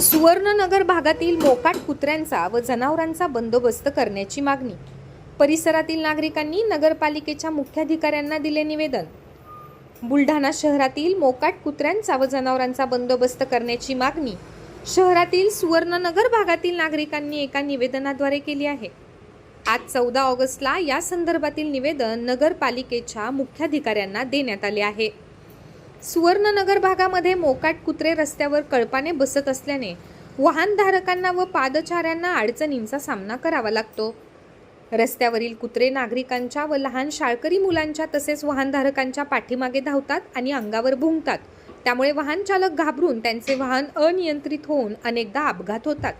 सुवर्णनगर भागातील मोकाट कुत्र्यांचा व जनावरांचा बंदोबस्त करण्याची मागणी. परिसरातील नागरिकांनी नगरपालिकेच्या मुख्याधिकाऱ्यांना दिले निवेदन. बुलढाणा शहरातील मोकाट कुत्र्यांचा व जनावरांचा बंदोबस्त करण्याची मागणी. शहरातील सुवर्णनगर भागातील नागरिकांनी एका निवेदनाद्वारे केली आहे. आज चौदा ऑगस्टला या संदर्भातील निवेदन नगरपालिकेच्या मुख्याधिकाऱ्यांना देण्यात आले आहे. सुवर्णनगर भागामध्ये मोकाट कुत्रे रस्त्यावर कळपाने बसत असल्याने वाहनधारकांना व पादचाऱ्यांना अडचणींचा सामना करावा लागतो. रस्त्यावरील कुत्रे नागरिकांच्या व लहान शाळकरी मुलांच्या तसेच वाहनधारकांच्या पाठीमागे धावतात आणि अंगावर भुंकतात. त्यामुळे वाहन चालक घाबरून त्यांचे वाहन अनियंत्रित होऊन अनेकदा अपघात होतात.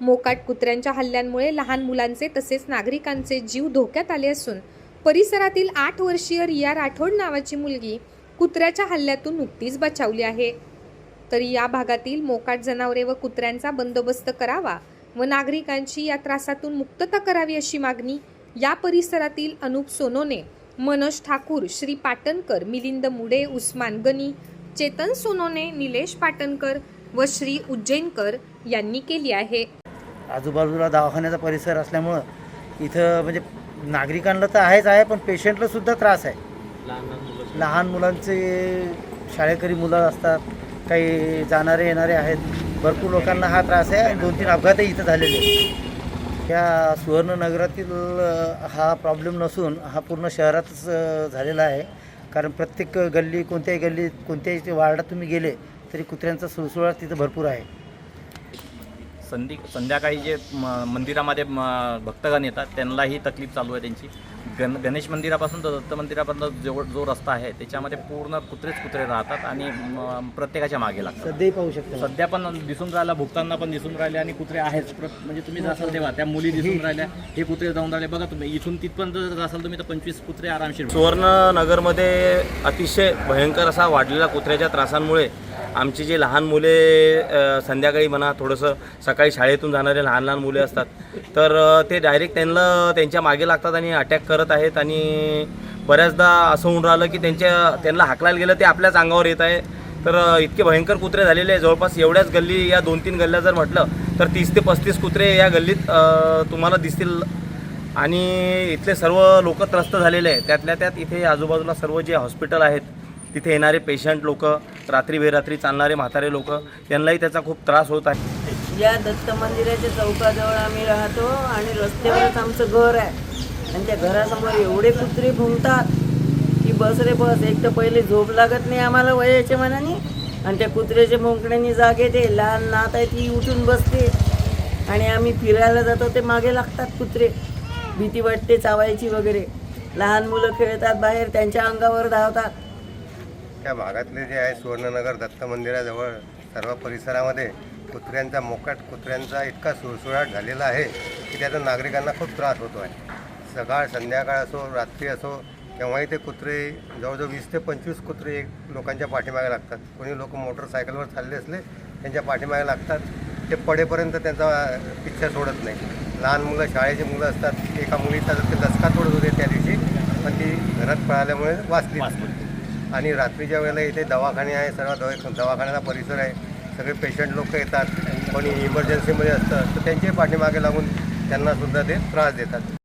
मोकाट कुत्र्यांच्या हल्ल्यांमुळे लहान मुलांचे तसेच नागरिकांचे जीव धोक्यात आले असून परिसरातील आठ वर्षीय रिया राठोड नावाची मुलगी कुत्र्याच्या हल्ल्यातून नुकतीच बचावली आहे. तरी या भागातील मोकाट जनावरे व कुत्र्यांचा बंदोबस्त करावा व नागरिकांची या त्रासातून मुक्तता करावी अशी मागणी या परिसरातील अनुप सोनोने मनोज ठाकूर श्री पाटणकर मिलिंद मुडे उस्मान गनी चेतन सोनोने निलेश पाटणकर व श्री उज्जैनकर यांनी केली आहे. आजूबाजूला दवाखान्याचा परिसर असल्यामुळं इथं म्हणजे नागरिकांना तर आहेच आहे पण पेशंटला सुद्धा त्रास आहे. लहान मुलांचे शाळेकरी मुलं असतात. काही जाणारे येणारे आहेत. भरपूर लोकांना हा त्रास आहे. आणि दोन तीन अपघातही इथं झालेले आहेत. या सुवर्णनगरातील हा प्रॉब्लेम नसून हा पूर्ण शहरातच झालेला आहे. कारण प्रत्येक गल्ली कोणत्याही गल्लीत कोणत्याही वार्डात तुम्ही गेले तरी कुत्र्यांचा सुळसुळाट तिथं भरपूर आहे. संधी संध्याकाळी जे म मंदिरामध्ये म भक्तगण येतात त्यांनाही तकलीफ चालू आहे त्यांची. गण गणेश मंदिरापासून तर दत्त मंदिरापर्यंत जो जो रस्ता आहे त्याच्यामध्ये पूर्ण कुत्रेच कुत्रे राहतात आणि प्रत्येकाच्या मागे लागतात. सध्याही पाहू शकता. सध्या पण दिसून राहिला भुगताना पण दिसून राहिले आणि कुत्रे आहेच म्हणजे तुम्ही जासाल तेव्हा त्या मुली दिसून राहिल्या हे कुत्रे जाऊन राहिले. बघा तुम्ही इथून तिथपर्यंत जर जासाल तुम्ही तर पंचवीस कुत्रे आरामशीर. सुवर्णनगरमध्ये अतिशय भयंकर असा वाढलेला कुत्र्याच्या त्रासांमुळे आमची जी लहान मुले संध्याकाळी म्हणा थोडंसं सकाळी शाळेतून जाणारे लहान लहान मुले असतात. तर ते डायरेक्ट त्यांना त्यांच्या मागे लागतात आणि अटॅक करत आहेत आणि बऱ्याचदा असं होऊन राहिलं की त्यांच्या त्यांना हाकलायला गेलं ते आपल्याच अंगावर येत आहे. तर इतके भयंकर कुत्रे झालेले आहे जवळपास एवढ्याच गल्ली या दोन तीन गल्ल्या जर म्हटलं तर तीस ते पस्तीस कुत्रे या गल्लीत तुम्हाला दिसतील. आणि इथले सर्व लोक त्रस्त झालेले आहे त्यातल्या त्यात इथे आजूबाजूला सर्व जे हॉस्पिटल आहेत तिथे येणारे पेशंट लोक रात्री बेरात्री चालणारे म्हातारे लोक त्यांनाही त्याचा खूप त्रास होत आहे. या दत्त मंदिराच्या चौकाजवळ आम्ही राहतो आणि रस्त्यावरच आमचं घर आहे. आणि त्या घरासमोर एवढे कुत्रे भुंकतात की बस रे बस एक तर पहिले झोप लागत नाही आम्हाला वयाच्या मनाने आणि त्या कुत्र्याच्या भुंकण्याने जाग येते लहान नात आहे ती उठून बसते. आणि आम्ही फिरायला जातो ते मागे लागतात कुत्रे. भीती वाटते चावायची वगैरे. लहान मुलं खेळतात बाहेर त्यांच्या अंगावर धावतात. त्या भागातले जे आहे सुवर्णनगर दत्त मंदिराजवळ सर्व परिसरामध्ये कुत्र्यांचा मोकाट कुत्र्यांचा इतका सुळसुळाट झालेला आहे की त्याचा नागरिकांना खूप त्रास होतो आहे सकाळ संध्याकाळ असो रात्री असो केव्हाही ते कुत्रे जवळजवळ वीस ते पंचवीस कुत्रे एक लोकांच्या पाठीमागे लागतात. कोणी लोक मोटरसायकलवर चालले असले त्यांच्या पाठीमागे लागतात. ते पडेपर्यंत त्यांचा पिच्छा सोडत नाही. लहान मुलं शाळेची मुलं असतात. एका मुलीचा जर ते लसका तोडत होते त्या दिवशी पण ती घरात पळाल्यामुळे वाचली आणि रात्रीच्या वेळेला इथे दवाखाने आहे सर्व दवा दवाखान्याचा परिसर आहे. सगळे पेशंट लोक येतात. कोणी इमर्जन्सीमध्ये असतं तर त्यांचे पाठीमागे लागून त्यांनासुद्धा ते त्रास देतात.